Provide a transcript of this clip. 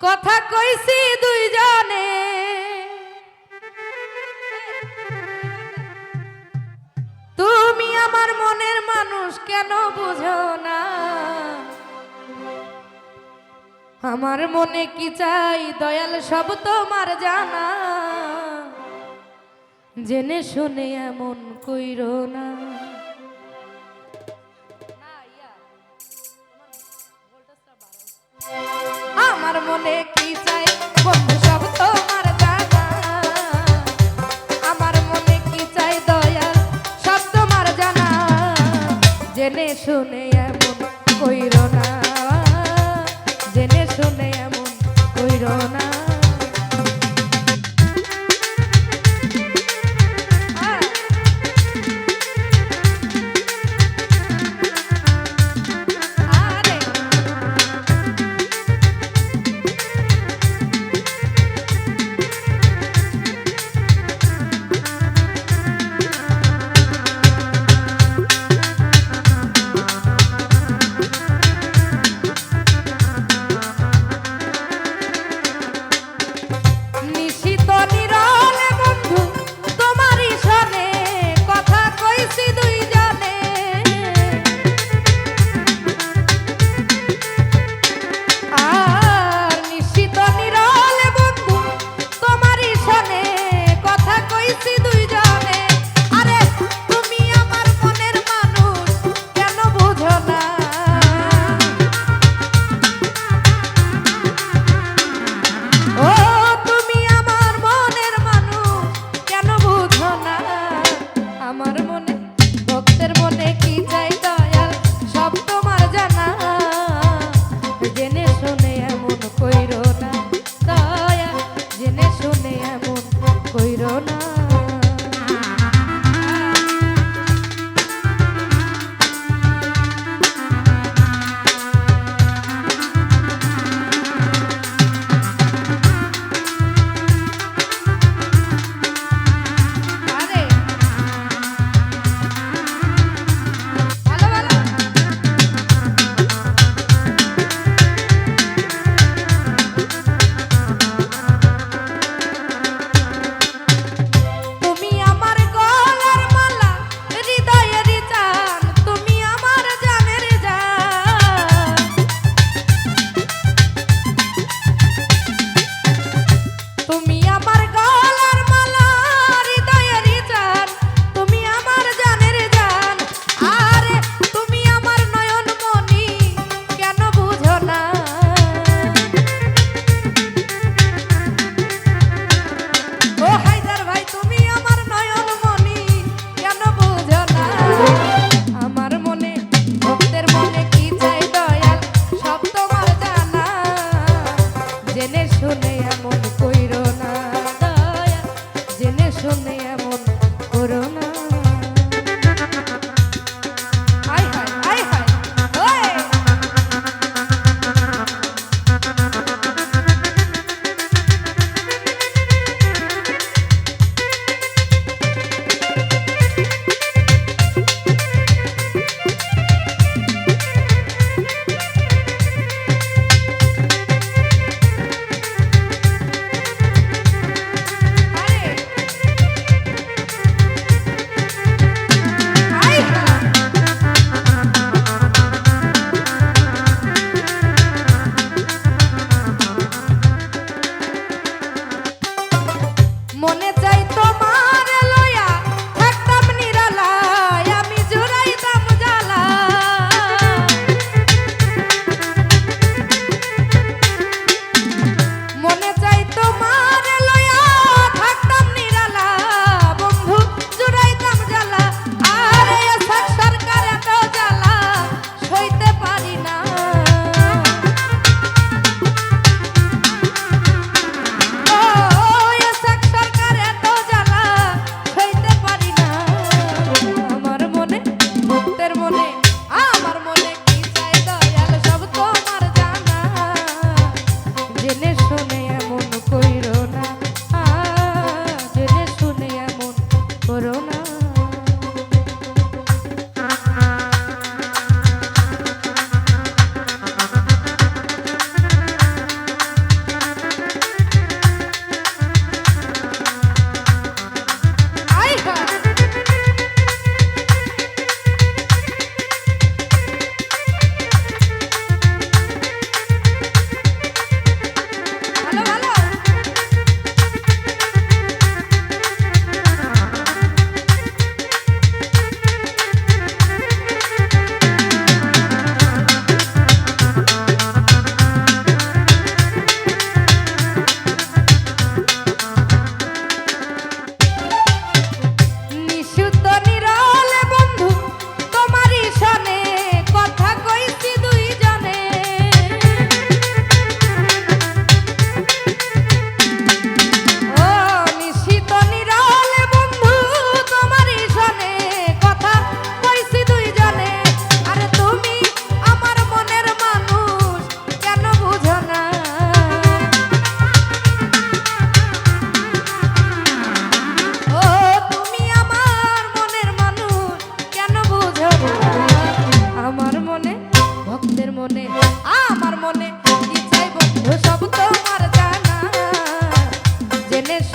কথা কইছি দুইজনে। তুমি আমার মনের মানুষ কেন বুঝো না? আমার মনে কি চাই? দয়াল সব তোমার জানা। জেনে শুনে এমন কইরো না। কইর না। চাই তোমার me. beleza?